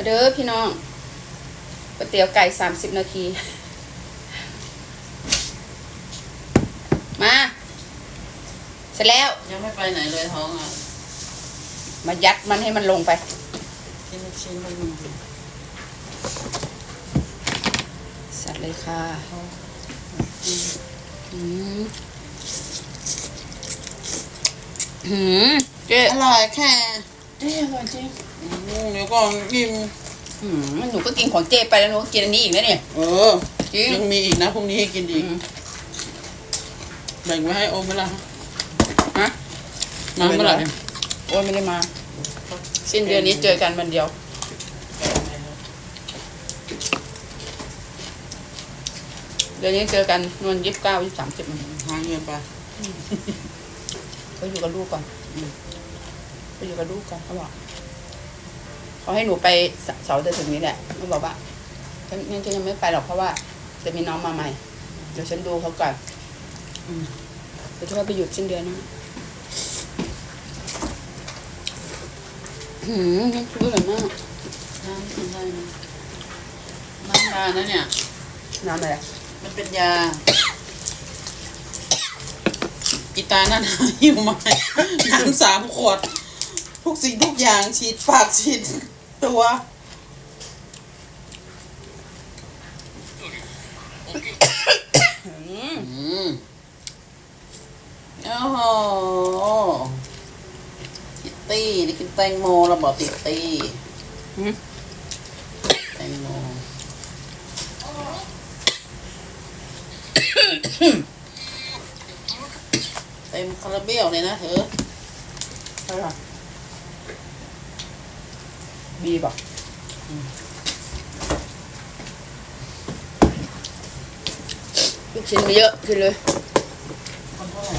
มาเด้อพี่น้องก๋วยเตี๋ยวไก่สามสิบนาที มา เสร็จแล้ว ยังไม่ไปไหนเลยท้องอะ มายัดมันให้มันลงไปกินลูกชิ้นมันหนึ่งสัตว์เลยค่ะอืมหืมเจ๊อร่อยแค่เจ๊อร่อยจริงอืม เดี๋ยวก่อนกินหืมหนูก็กินของเจ๊ไปแล้วหนูก็กินอันนี้อีกนะเนี่ยเออจริงยังมีอีกนะพรุ่งนี้ให้กินอีกอืมแบ่งไว้ให้โอมไหมล่ะฮะมาเมื่อไหร่โอ้ยไม่ได้มา สิ้นเดือนนี้เจอกันวันเดียวเดือนนี้เจอกันวันยี่สิบเก้ายี่สิบสามสิบหาเงินไปก็อยู่กับลูกก่อนอืมไปอยู่กับลูกก่อนเขาบอก เขาให้หนูไปเสเสาร์จะถึงนี้แหละเขาบอกว่าฉันยังฉันยังไม่ไปหรอกเพราะว่า จะมีน้องมาใหม่ เดี๋ยวฉันดูเขาก่อนอืมเดี๋ยวจะไปหยุดสิ้นเดือนนะหืมน้ำซุปอร่อยมากน้ำกินได้นะน้ำยานะเนี่ย น้ำอะไรมันเป็นยากีตาร์นั่นหิวมาให้น้ำสามขวด ทุกสิ่งทุกอย่างฉีดปากฉีดตัวอืมอืมโอ้โหติตตี้นี่กินแตงโมเราบอกติตตี้อืมแตงโมเต็มคาราเบลเลยนะเธอ ใช่ค่ะบีบอกลูกชิ้นมีเยอะขึ้นเลยคนเท่าไหร่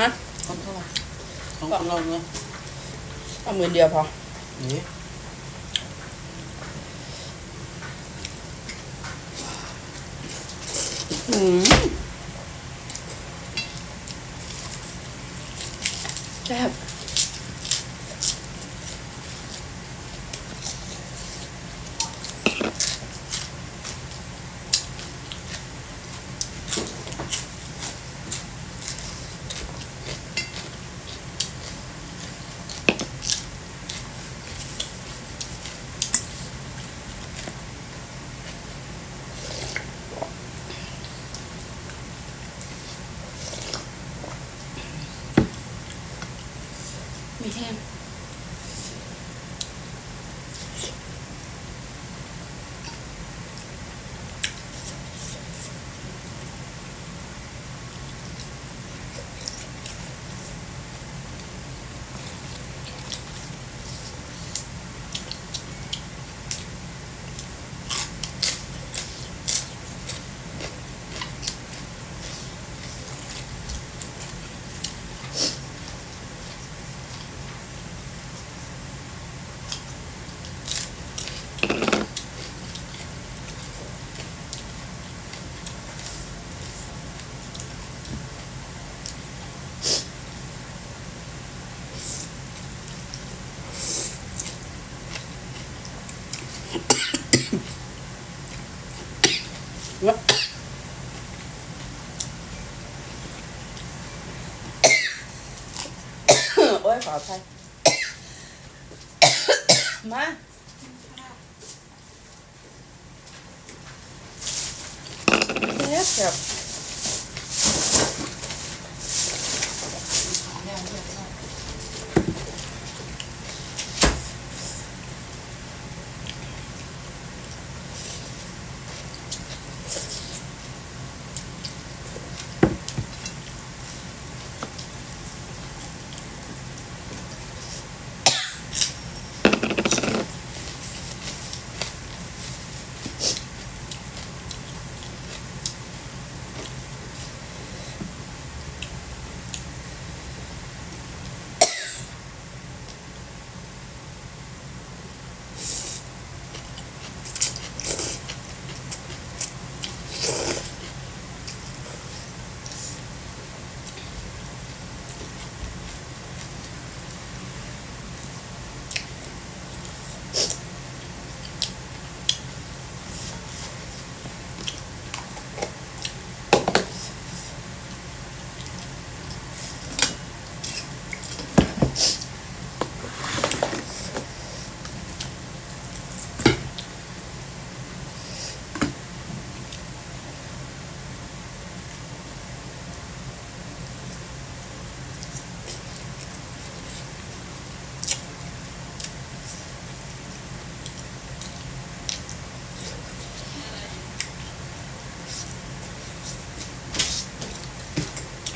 ฮะคนเท่าไหร่ของคนเราเนาะเอาหมื่นเดียวพอนี่อืมแซ่บ มีเทพ วะโอ้ยขออภั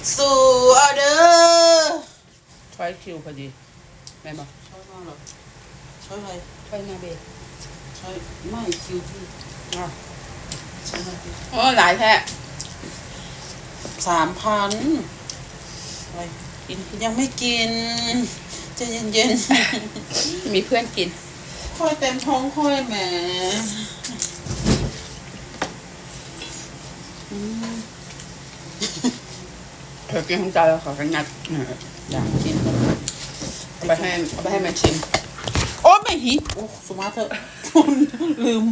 ยมาแซ่บแซ่บสู่ออเดอร์ช้อยคิวพอดีแม่บอกช่วยมากเหรอช่วยอะไรช้อยหน้าเบสช่วยไม่คิวพี่อ๋อใช่ไหมพี่โอ้หลายแท้สามพันอะไรกินยังไม่กินใจเย็นมีเพื่อนกินๆค่อยเต็มท้องค่อยแหม เธอกินของใจแล้วขอกันงัดเอออยากกินเอาไปให้เอาไปให้มันชิม โอ้ไม่หิโอ้สมาร์ทเถอะลืม